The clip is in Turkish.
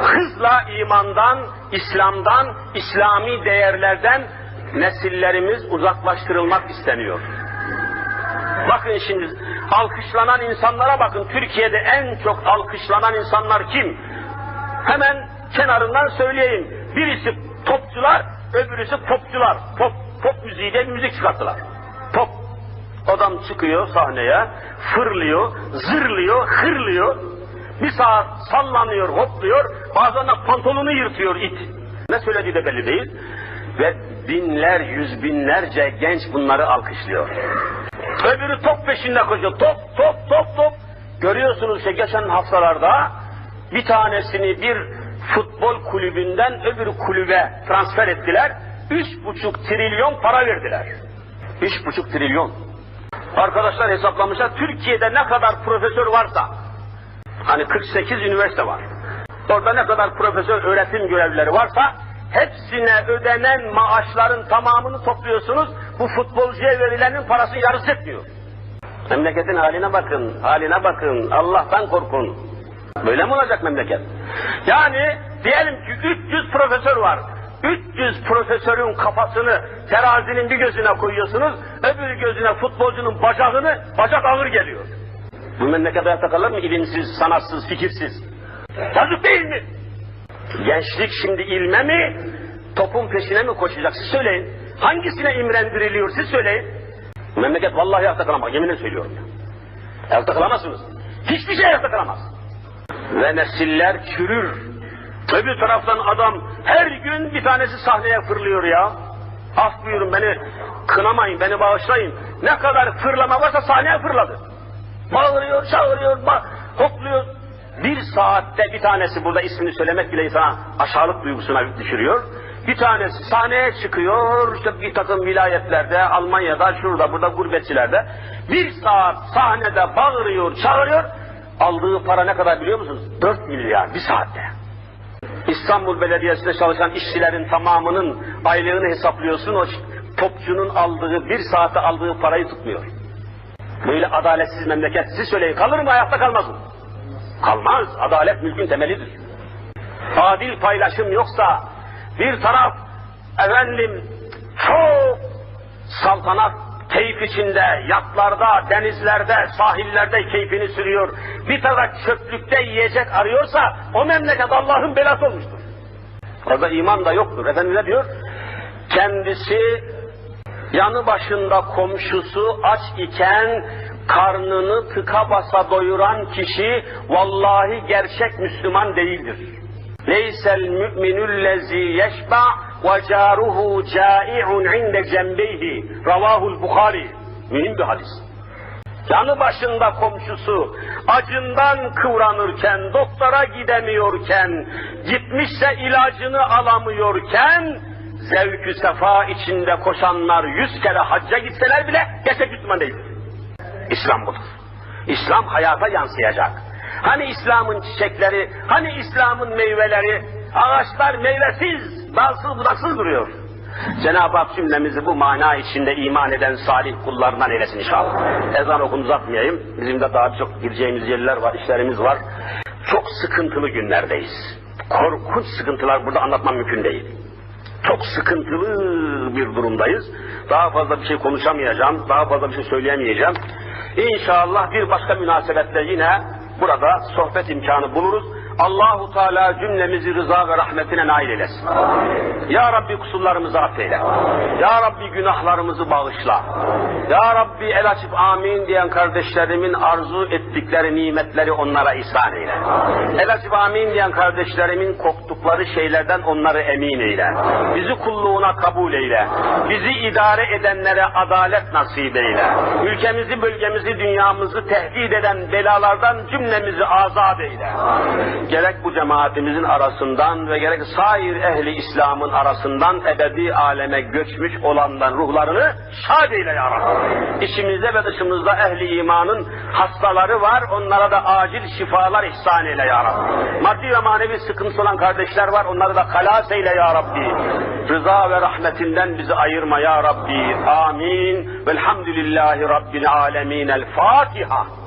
hızla imandan, İslam'dan, İslami değerlerden nesillerimiz uzaklaştırılmak isteniyor. Bakın şimdi alkışlanan insanlara bakın. Türkiye'de en çok alkışlanan insanlar kim? Hemen kenarından söyleyeyim. Birisi topçular, öbürüsü popçular. Pop, pop müziği diye müzik çıkarttılar. Pop. Adam çıkıyor sahneye, fırlıyor, zırlıyor, hırlıyor. Bir saat sallanıyor, hopluyor, bazen de pantolonu yırtıyor it. Ne söylediği de belli değil. Ve binler, yüz binlerce genç bunları alkışlıyor. Öbürü top peşinde koşuyor. Top, top, top, top. Görüyorsunuz işte geçen haftalarda bir tanesini bir futbol kulübünden öbür kulübe transfer ettiler. Üç buçuk trilyon para verdiler. Üç buçuk trilyon. Arkadaşlar hesaplamışlar Türkiye'de ne kadar profesör varsa hani 48 üniversite var. Orada ne kadar profesör öğretim görevlileri varsa hepsine ödenen maaşların tamamını topluyorsunuz. Bu futbolcuya verilenin parası yarısı etmiyor. Memleketin haline bakın, haline bakın, Allah'tan korkun. Böyle mi olacak memleket? Yani diyelim ki 300 profesör var. 300 profesörün kafasını terazinin bir gözüne koyuyorsunuz, öbür gözüne futbolcunun bacağını, bacak ağır geliyor. Bu memleket hayatta kalır mı ilimsiz, sanatsız, fikirsiz? Yazık değil mi? Gençlik şimdi ilme mi, topun peşine mi koşacak? Siz söyleyin. Hangisine imrendiriliyor siz söyleyin. Memleket vallahi ayakta kalamaz. Yeminle söylüyorum ya. Ayakta kalamazsınız. Hiçbir şey ayakta kalamaz. Ve nesiller çürür. Öbür taraftan adam her gün bir tanesi sahneye fırlıyor ya. Af buyurun beni kınamayın, beni bağışlayın. Ne kadar fırlama varsa sahneye fırladı. Bağırıyor, çağırıyor, ba hopluyor. Bir saatte bir tanesi burada ismini söylemek bile insana aşağılık duygusuna düşürüyor. Bir tanesi sahneye çıkıyor, işte bir takım vilayetlerde, Almanya'da, şurada, burada gurbetçilerde. Bir saat sahnede bağırıyor, çağırıyor. Aldığı para ne kadar biliyor musunuz? 4 milyar bir saatte. İstanbul Belediyesi'nde çalışan işçilerin tamamının aylığını hesaplıyorsun. O topçunun aldığı, bir saate aldığı parayı tutmuyor. Böyle adaletsiz memleket siz söyleyin kalır mı ayakta kalmaz mı? Kalmaz. Adalet mülkün temelidir. Adil paylaşım yoksa bir taraf efendim çok saltanat keyif içinde, yatlarda, denizlerde, sahillerde keyfini sürüyor. Bir taraf çöplükte yiyecek arıyorsa o memleket Allah'ın belası olmuştur. Orada iman da yoktur. Efendimiz ne diyor? Kendisi yanı başında komşusu aç iken karnını tıka basa doyuran kişi vallahi gerçek Müslüman değildir. Leysel müminüllezî yeşba ve caruhu câi'un inde cembeyhi. Ravahul Bukhari. Mühim bir hadis. Yanı başında komşusu acından kıvranırken, doktora gidemiyorken, gitmişse ilacını alamıyorken, zevkü sefa içinde koşanlar yüz kere hacca gitseler bile gerçek Müslüman değildir. İslam budur. İslam hayata yansıyacak. Hani İslam'ın çiçekleri, hani İslam'ın meyveleri, ağaçlar meyvesiz, dalsız budaksız duruyor. Cenab-ı Hak cümlemizi bu mana içinde iman eden salih kullarından eylesin inşallah. Ezan okunu uzatmayayım. Bizim de daha çok gireceğimiz yerler var, işlerimiz var. Çok sıkıntılı günlerdeyiz. Korkunç sıkıntılar burada anlatmam mümkün değil. Çok sıkıntılı bir durumdayız. Daha fazla bir şey konuşamayacağım, daha fazla bir şey söyleyemeyeceğim. İnşallah bir başka münasebetle yine burada sohbet imkanı buluruz. Allahu Teala cümlemizi rıza ve rahmetine nail eylesin. Ya Rabbi kusurlarımızı affeyle. Ya Rabbi günahlarımızı bağışla. Ya Rabbi el açıp amin diyen kardeşlerimin arzu ettikleri nimetleri onlara ihsan eyle. El açıp amin diyen kardeşlerimin korktukları şeylerden onları emin eyle. Bizi kulluğuna kabul eyle. Bizi idare edenlere adalet nasip eyle. Ülkemizi, bölgemizi, dünyamızı tehdit eden belalardan cümlemizi azat eyle gerek bu cemaatimizin arasından ve gerek sair ehli İslam'ın arasından ebedi aleme göçmüş olanların ruhlarını şad eyle ya Rabbi. İçimizde ve dışımızda ehli imanın hastaları var, onlara da acil şifalar ihsan eyle ya Rabbi. Maddi ve manevi sıkıntısı olan kardeşler var, onları da halas eyle ya Rabbi. Rıza ve rahmetinden bizi ayırma ya Rabbi. Amin. Velhamdülillahi Rabbil alemin. El Fatiha.